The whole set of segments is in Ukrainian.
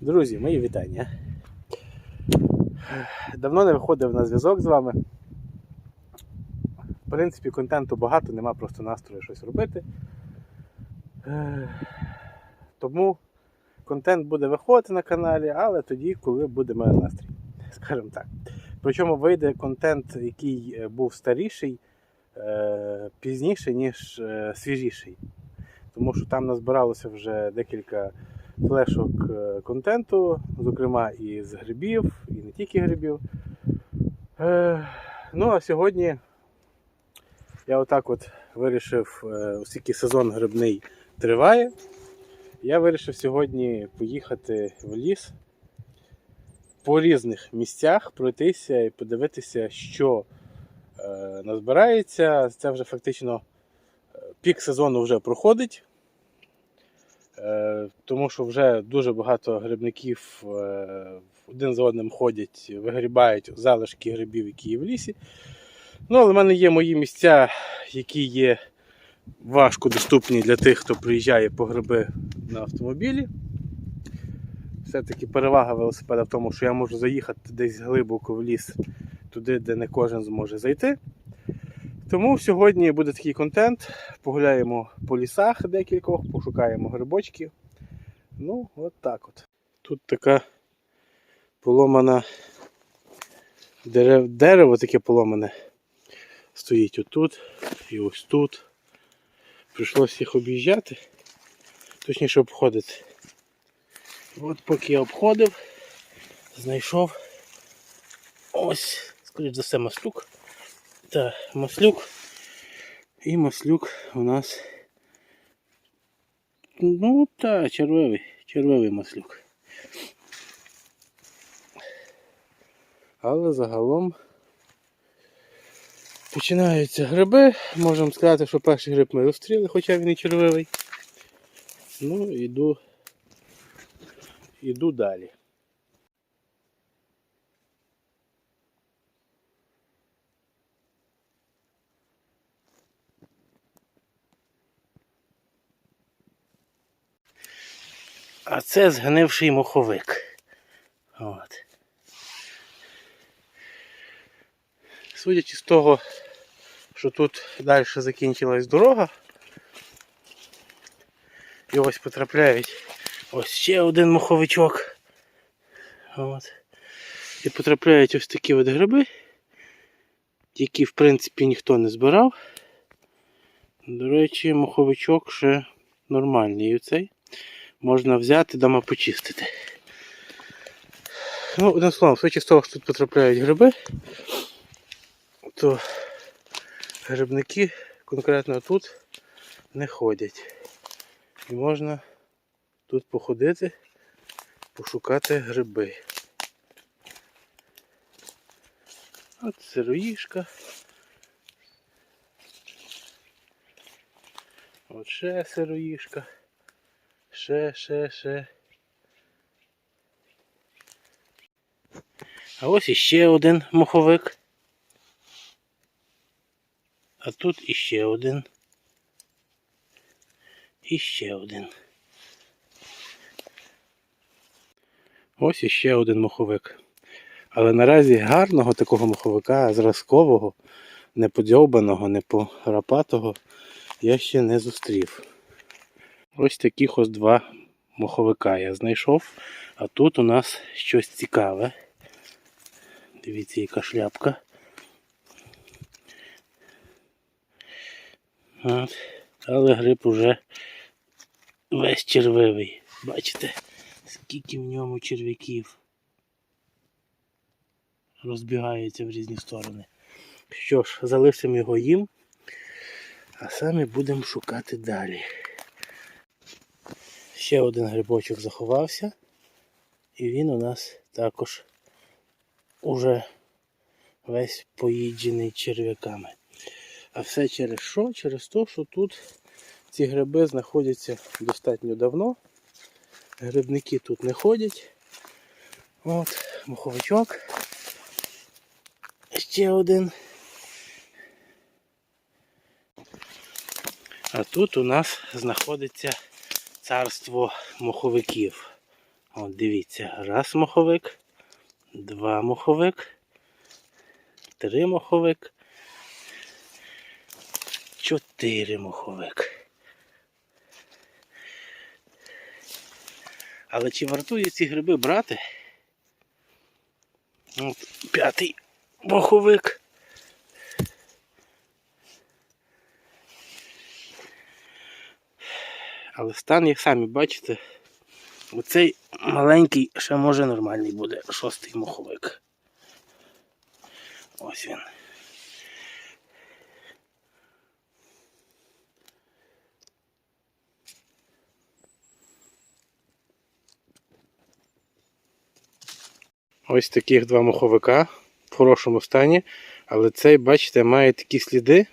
Друзі, мої вітання. Давно не виходив на зв'язок з вами. В принципі, контенту багато, нема просто настрою щось робити. Е, Тому контент буде виходити на каналі, але тоді, коли буде мене настрій. Скажімо так. Причому вийде контент, який е, був старіший, е, пізніше, ніж свіжіший. Тому що там назбиралося вже декілька флешок е, контенту, зокрема і з грибів, і не тільки грибів. Е, ну а сьогодні я отак от вирішив, е, оскільки сезон грибний триває, я вирішив сьогодні поїхати в ліс по різних місцях, пройтися і подивитися, що е, назбирається. Це вже фактично пік сезону вже проходить. Е, тому що вже дуже багато грибників е, один за одним ходять, вигрібають залишки грибів, які є в лісі. Ну, але в мене є мої місця, які є важко доступні для тих, хто приїжджає по гриби на автомобілі. Все-таки перевага велосипеда в тому, що я можу заїхати десь глибоко в ліс, туди, де не кожен зможе зайти. Тому сьогодні буде такий контент. Погуляємо по лісах декількох, пошукаємо грибочки. Ну, от так от. Тут така поломана дерев... дерево таке поломане. Стоїть отут і ось тут. Прийшлося їх об'їжджати, точніше обходити. От поки я обходив, знайшов ось, скоріш за все, маслюк. Та маслюк. І маслюк у нас. Ну та, червивий, червивий маслюк. Але загалом починаються гриби. Можемо сказати, що перший гриб ми розстріли, хоча він і червивий. Ну, іду, іду далі. А це згнивший моховик. От. Судячи з того, що тут далі закінчилась дорога. І ось потрапляють ось ще один моховичок. От. І потрапляють ось такі от гриби, які в принципі ніхто не збирав. До речі, моховичок ще нормальний оцей можна взяти дома почистити. Ну, одним словом, судячи з того, що тут потрапляють гриби, то грибники конкретно тут не ходять. І можна тут походити, пошукати гриби. От сироїшка. От ще сироїшка. Ще, ще, ще. А ось іще один моховик. А тут іще один. І ще один. Ось іще один моховик. Але наразі гарного такого моховика, зразкового, не подьобаного, не порапатого я ще не зустрів. Ось таких ось два моховика я знайшов. А тут у нас щось цікаве. Дивіться, яка шляпка. От. Але гриб уже весь червивий. Бачите, скільки в ньому черв'яків розбігаються в різні сторони. Що ж, залишимо його їм, а самі будемо шукати далі. Ще один грибочок заховався, і він у нас також уже весь поїджений черв'яками. А все через що? Через те, що тут ці гриби знаходяться достатньо давно. Грибники тут не ходять. От, муховичок. Ще один. А тут у нас знаходиться царство моховиків. От дивіться, раз моховик, два моховик, три моховик, чотири моховик. Але чи вартує ці гриби брати? От п'ятий моховик. Але стан, як самі бачите, оцей маленький ще може нормальний буде, шостий моховик. Ось він. Ось таких два моховика в хорошому стані. Але цей, бачите, має такі сліди.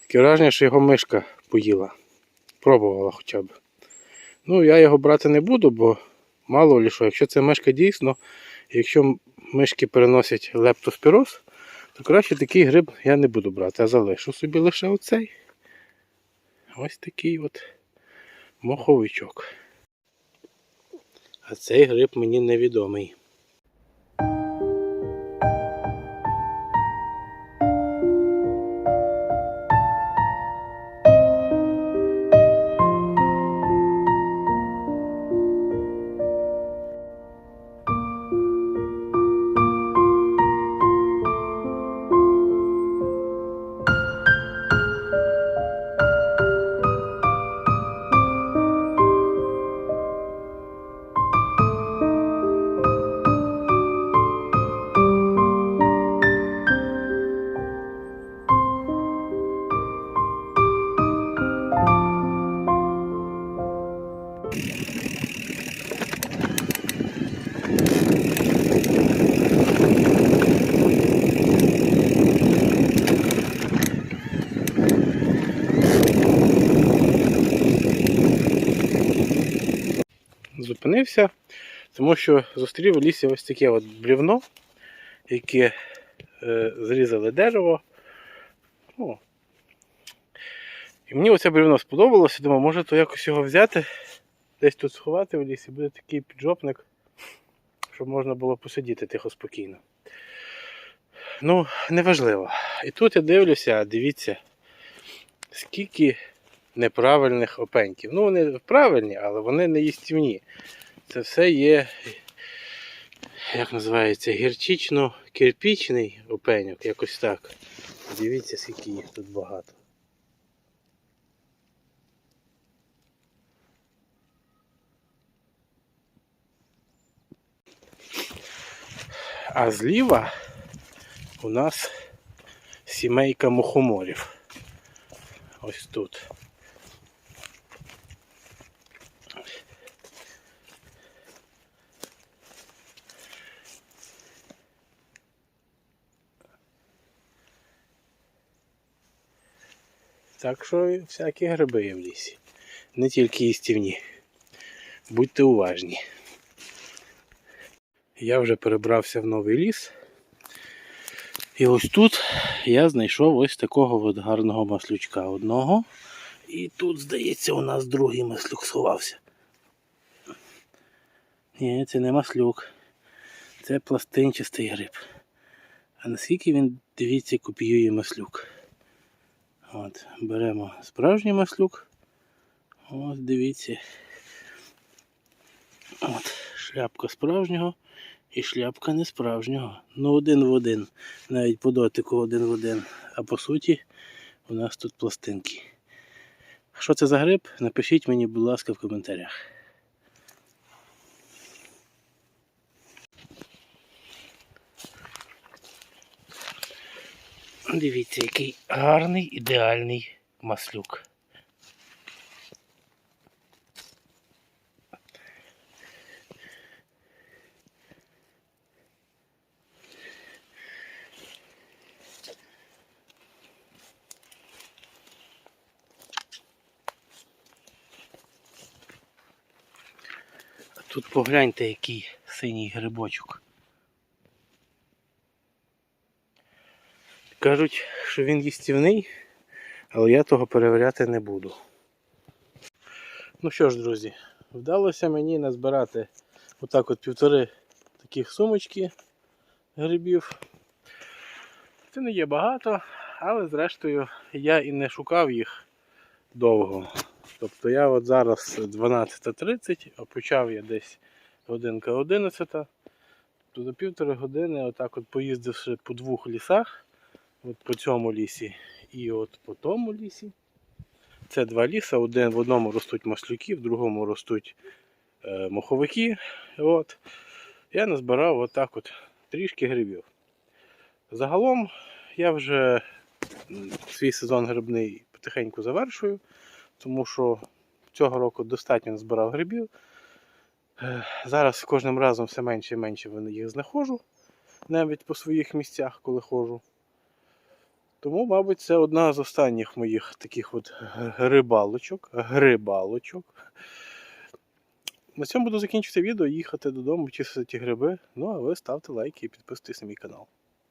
Таке враження, що його мишка поїла. Пробувала хоча б. Ну, я його брати не буду, бо мало ли що, якщо це мишка дійсно, якщо мишки переносять лептоспіроз, то краще такий гриб я не буду брати, а залишу собі лише оцей. Ось такий от моховичок. А цей гриб мені невідомий. Зупинився, тому що зустрів у лісі ось таке от брівно, яке е, зрізали дерево. Ну, і мені оце бревно сподобалося, думаю, може то якось його взяти, десь тут сховати в лісі, буде такий піджопник, щоб можна було посидіти тихо спокійно. Ну, неважливо. І тут я дивлюся, дивіться, скільки неправильних опеньків. Ну, вони правильні, але вони не їстівні. Це все є, як називається, гірчично-кирпічний опеньок, якось так. Дивіться, скільки їх тут багато. А зліва у нас сімейка мухоморів. Ось тут. Так що всякі гриби є в лісі. Не тільки їстівні. Будьте уважні. Я вже перебрався в новий ліс. І ось тут я знайшов ось такого от гарного маслючка одного. І тут, здається, у нас другий маслюк сховався. Ні, це не маслюк. Це пластинчастий гриб. А наскільки він, дивіться, копіює маслюк. От, беремо справжній маслюк. Ось дивіться. От, шляпка справжнього і шляпка не справжнього. Ну один в один. Навіть по дотику один в один. А по суті у нас тут пластинки. Що це за гриб? Напишіть мені, будь ласка, в коментарях. Дивіться, який гарний ідеальний маслюк. Тут погляньте, який синій грибочок. Кажуть, що він їстівний, але я того перевіряти не буду. Ну що ж, друзі, вдалося мені назбирати отак от півтори таких сумочки грибів. Це не є багато, але зрештою я і не шукав їх довго. Тобто я от зараз 12.30, а почав я десь годинка 11. То за півтори години, отак от поїздивши по двох лісах, от по цьому лісі і от по тому лісі. Це два ліса. Один, в одному ростуть маслюки, в другому ростуть е, моховики. От. Я назбирав отак от трішки грибів. Загалом я вже свій сезон грибний потихеньку завершую, тому що цього року достатньо назбирав грибів. Е, Зараз кожним разом все менше і менше їх знаходжу, навіть по своїх місцях, коли ходжу. Тому, мабуть, це одна з останніх моїх таких от грибалочок. Грибалочок. На цьому буду закінчувати відео, їхати додому, чистити гриби. Ну а ви ставте лайки і підписуйтесь на мій канал.